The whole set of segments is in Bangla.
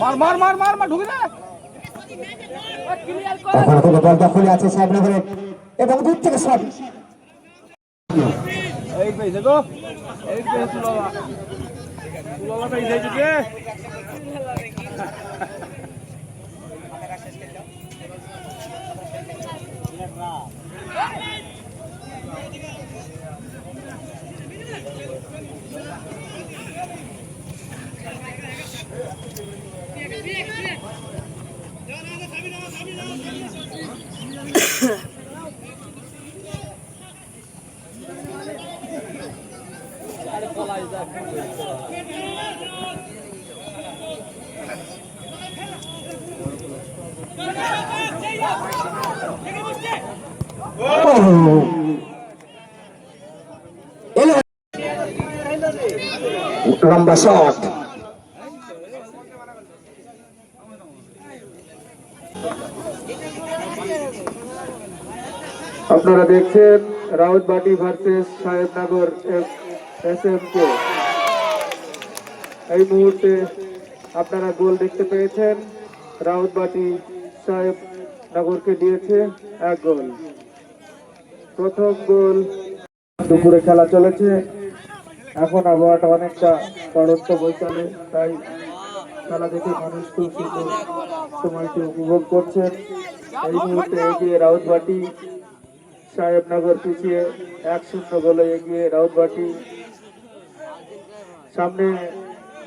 মার মার মার মার মার, ঢুকে না এখনও কোনো বল দখলে আছে সাহেবনগরের এবং দূর থেকে শট এই পেয়েছে গো এই এই দিকে এলো লম্বা শট আপনারা দেখছেন Rautbati versus Sahebnagar S M K এই মুহূর্তে আপনারা গোল দেখতে পেয়েছেন। রাউতবাটি সাহেবনগরকে দিয়েছে এক গোল। প্রথম গোল দুপুরে খেলা চলেছে। এখন আবহাওয়াটা অনেকটা পড়ন্ত বৈকালে তাই খেলা দেখে মানুষ খুব সময়টি উপভোগ করছেন এই মুহূর্তে এগিয়ে রাউতবাটি সাহেবনগর পিছিয়ে এক শূন্য গোলে এগিয়ে রাউতবাটি। সামনে,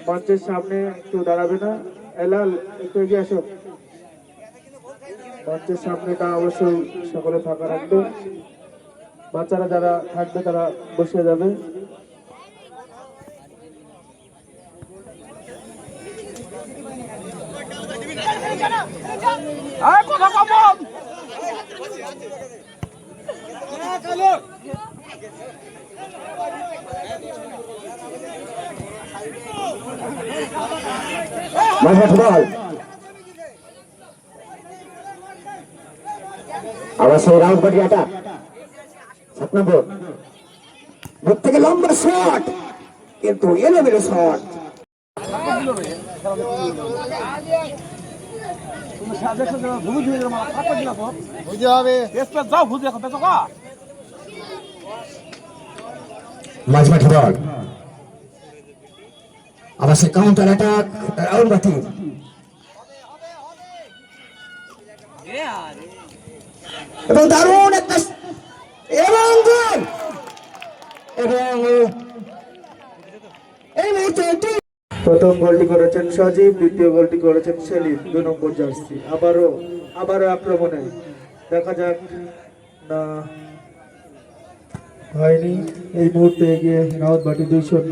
মঞ্চের সামনে একটু দাঁড়াবে না। এলাল, একটু এগিয়ে আসো। মঞ্চের সামনেটা অবশ্যই সকলে ফাঁকা রাখবে। বাচ্চারা যারা থাকবে, তারা বসে যাবে। কথা কম আবার সেই রাউন্ড বাটি আটা। সাত নম্বর। দূর থেকে লম্বা শট। কিন্তু এলোমেলো শট। বুঝতে হবে। এসপে যাও ভুল দেখো দেখো কা মাঝমাঠি বল আবার সে কাউন্টার অ্যাটাক রাউন্ড বাটি এবং দারুণ একটা এবং এবং এই মুহূর্তে প্রথম গোলটি করেছেন সজীব, দ্বিতীয় গোলটি করেছেন সেলিম, দু নম্বর জার্সি। আবারও আবারও আক্রমণে। দেখা যাক না হয়নি এই মুহূর্তে এগিয়ে রাউত বাটি দুই শূন্য।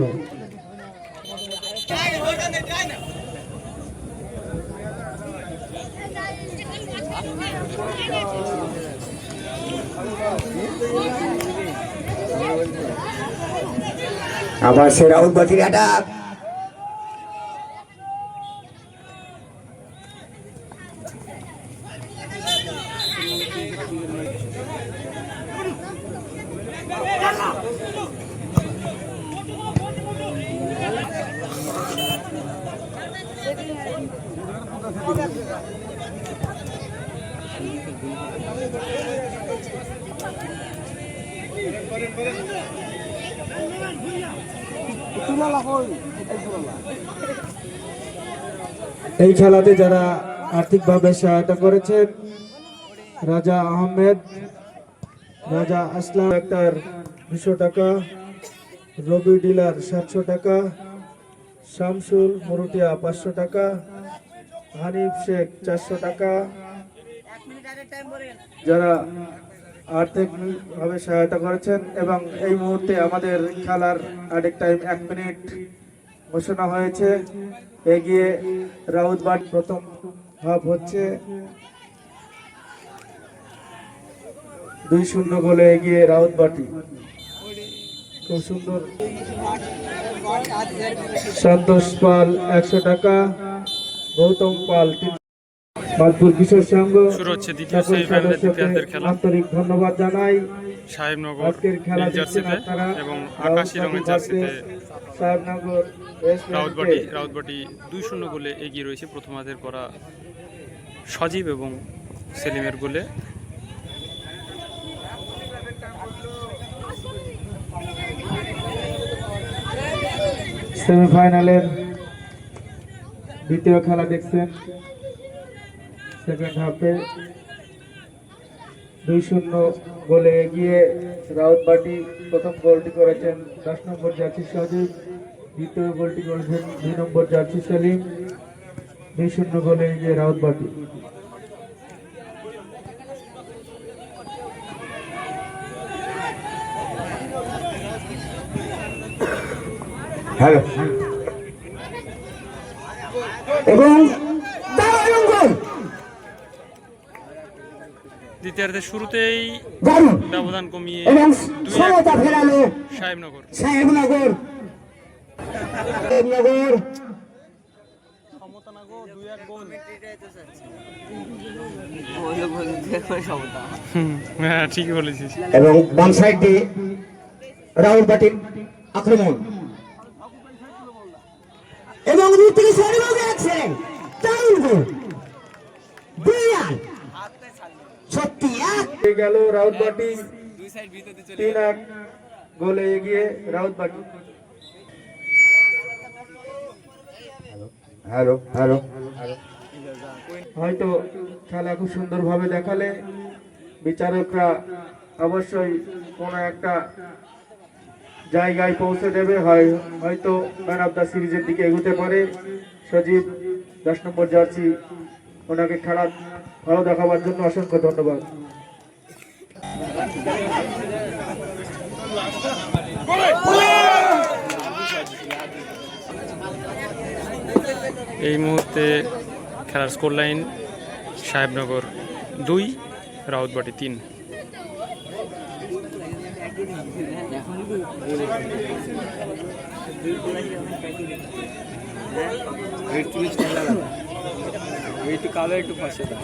আবার সে রাউন্ড বাটির এই খেলাতে যারা আর্থিকভাবে সহায়তা করেছেন, রাজা আহমেদ, রাজা আসলাম আক্তার দুশো টাকা, রবি ডিলার সাতশো টাকা, শামসুল মুরুটিয়া পাঁচশো টাকা, হানিফ শেখ চারশো টাকা। যারা আর্থিকভাবে সহায়তা করেছেন এবং এই মুহূর্তে আমাদের খেলার আরেক টাইম এক মিনিট ঘোষণা হয়েছে। এগিয়ে রাউতবাট প্রথম হাফ হচ্ছে। দুই শূন্য গোলে এগিয়ে রাউতবাটি খুব সুন্দর। সন্তোষ পাল একশো টাকা। গৌতম পাল মালপুর কিশোর সংঘ আন্তরিক ধন্যবাদ জানাই। সাহেবনগর জার্সিতে এবং আকাশি রঙের জার্সিতে সাহেবনগর রাউতবাটি রাউতবাটি দুই শূন্য গোলে এগিয়ে রয়েছে প্রথমার্ধের করা সজীব এবং সেলিমের গোলে। সেমিফাইনালের দ্বিতীয় খেলা দেখছেন। সেকেন্ড হাফে দুই শূন্য গোলে এগিয়ে রাউত রাউতবাটি প্রথম গোলটি করেছেন দশ নম্বর জার্সি সজীব, দ্বিতীয় গোলটি করেছেন দুই নম্বর জার্সি সেলিম, দুই শূন্য গোলে এগিয়ে রাউত রাউতবাটি হ্যালো। এবং দারুণ গোল দ্বিতীয়ার্ধের শুরুতেই ব্যবধান কমিয়ে এবং সমতা ফেরালো সাহেবনগর। সাহেবনগর। সাহেবনগর। হ্যাঁ ঠিকই বলেছিস। এবং বাম সাইড দিয়ে রাহুল পাটিল আক্রমণ। এবং দূর থেকে যাচ্ছেন দারুণ গোল। ব্রিলিয়ান্ট সত্যি। গেল রাউতবাটি তিন এক গোলে এগিয়ে রাউতবাটি হ্যালো হ্যালো হয়তো খেলা খুব সুন্দরভাবে দেখালে বিচারকরা অবশ্যই কোনো একটা জায়গায় পৌঁছে দেবে। হয়, হয়তো ম্যান অফ দ্য সিরিজের দিকে এগোতে পারে। সজীব দশ নম্বর জার্সি ওনাকে খেলা ভালো দেখাবার জন্য অসংখ্য ধন্যবাদ। এই মুহূর্তে খেলার স্কোর লাইন সাহেবনগর দুই রাউতবাটি তিন। একটু কালো একটু পাশে দাও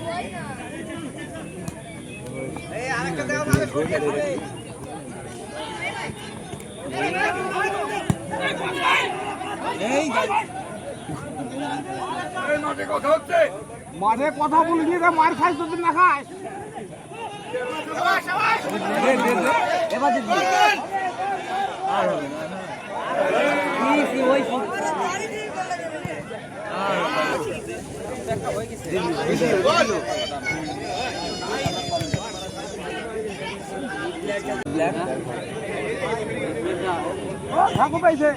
মাঠে কথা বলি রে মার খাই যদি না খায় ঠাকুর পাইছে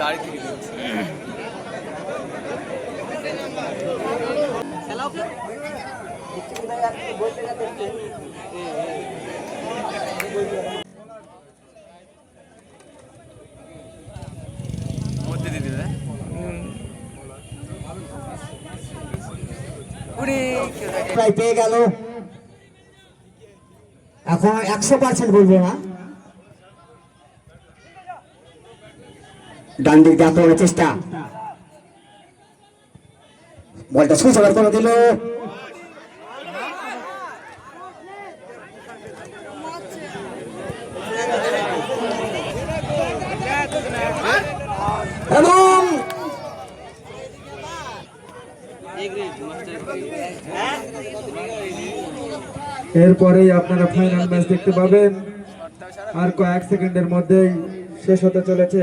দাঁড়িয়ে দিয়ে দিবে উড়ে প্রায় পেয়ে গেল। এখন একশো পার্সেন্ট বলব না। ডান দিক দিয়ে চেষ্টা। বলটা সুযোগ করে দিল এবং এরপরেই আপনারা ফাইনাল ম্যাচ দেখতে পাবেন। আর কয়েক সেকেন্ডের মধ্যেই শেষ হতে চলেছে।